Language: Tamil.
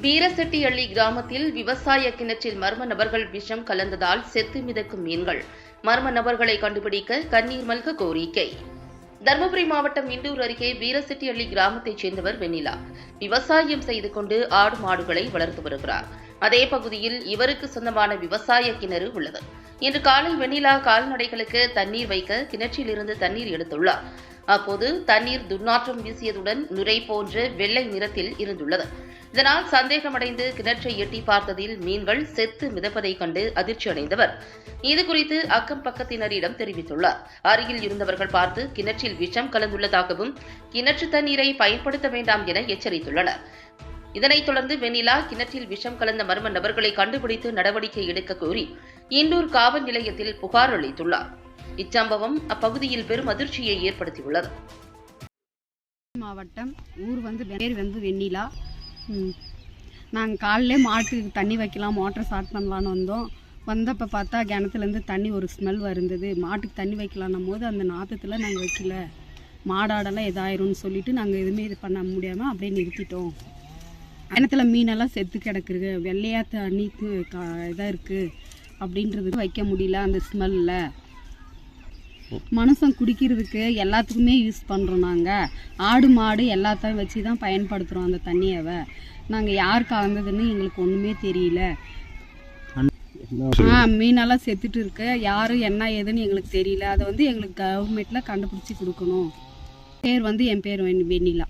வீரசெட்டியள்ளி கிராமத்தில் விவசாய கிணற்றில் மர்ம நபர்கள் விஷம் கலந்ததால் செத்து மிதக்கும் மீன்கள். மர்ம நபர்களை கண்டுபிடிக்க கண்ணீர் மல்க கோரிக்கை. தருமபுரி மாவட்டம் இண்டூர் அருகே வீரசெட்டியள்ளி கிராமத்தைச் சேர்ந்தவர் வெண்ணிலா. விவசாயம் செய்து கொண்டு ஆடு மாடுகளை வளர்த்து வருகிறார். அதே பகுதியில் இவருக்கு சொந்தமான விவசாய கிணறு உள்ளது. இன்று காலை வெண்ணிலா கால்நடைகளுக்கு தண்ணீர் வைக்க கிணற்றிலிருந்து தண்ணீர் எடுத்துள்ளார். அப்போது தண்ணீர் துர்நாற்றம் வீசியதுடன் நுரை போன்ற வெள்ளை நிறத்தில் இருந்துள்ளது. இதனால் சந்தேகமடைந்து கிணற்றை எட்டி பார்த்ததில் மீன்கள் செத்து மிதப்பதைக் கண்டு அதிர்ச்சி அடைந்தவர். இது குறித்து அக்கம் பக்கத்தினரிடம் தெரிவித்துள்ளார். அருகில் இருந்தவர்கள் பார்த்து கிணற்றில் விஷம் கலந்துள்ளதாகவும் கிணற்று தண்ணீரை பயன்படுத்த வேண்டாம் என எச்சரித்துள்ளனர். இதனைத் தொடர்ந்து வெண்ணிலா கிணற்றில் விஷம் கலந்த மர்ம நபர்களை கண்டுபிடித்து நடவடிக்கை எடுக்க கோரி இண்டூர் காவல் நிலையத்தில் புகார் அளித்துள்ளார். இச்சம்பவம் அப்பகுதியில் பெரும் அதிர்ச்சியை ஏற்படுத்தியுள்ளது. மாவட்டம் ஊர் வந்து பேர் வந்து வெண்ணிலா. நாங்கள் காலையிலே மாட்டுக்கு தண்ணி வைக்கலாம் மோட்டர் ஸ்டார்ட் பண்ணலான்னு வந்தோம். வந்தப்போ பார்த்தா கிணத்துலேருந்து தண்ணி ஒரு ஸ்மெல் வருந்தது. மாட்டுக்கு தண்ணி வைக்கலான்னும் போது அந்த நாற்றத்தில் நாங்கள் வைக்கல. மாடாடெல்லாம் இதாயிரும்னு சொல்லிட்டு நாங்கள் எதுவுமே இது பண்ண முடியாமல் அப்படியே நிறுத்திட்டோம். கிணத்துல மீனெல்லாம் செத்து கிடக்குது. வெள்ளையாக தண்ணி இதாக இருக்குது அப்படின்றது வைக்க முடியல அந்த ஸ்மெல்லில் மனுஷன் குடிக்கிறதுக்கு எல்லாத்துக்குமே யூஸ் பண்ணுறோம் நாங்கள் ஆடு மாடு எல்லாத்தையும் வச்சு தான் பயன்படுத்துகிறோம் அந்த தண்ணியவை. நாங்கள் யார் கலந்ததுன்னு எங்களுக்கு ஒன்றுமே தெரியல. ஆ மீனெல்லாம் செத்துட்டு இருக்கு. யார் என்ன ஏதுன்னு எங்களுக்கு தெரியல. அதை வந்து எங்களுக்கு கவர்மெண்ட்டில் கண்டுபிடிச்சி கொடுக்கணும். பேர் வந்து என் பேர் வெண்- வெண்ணிலா.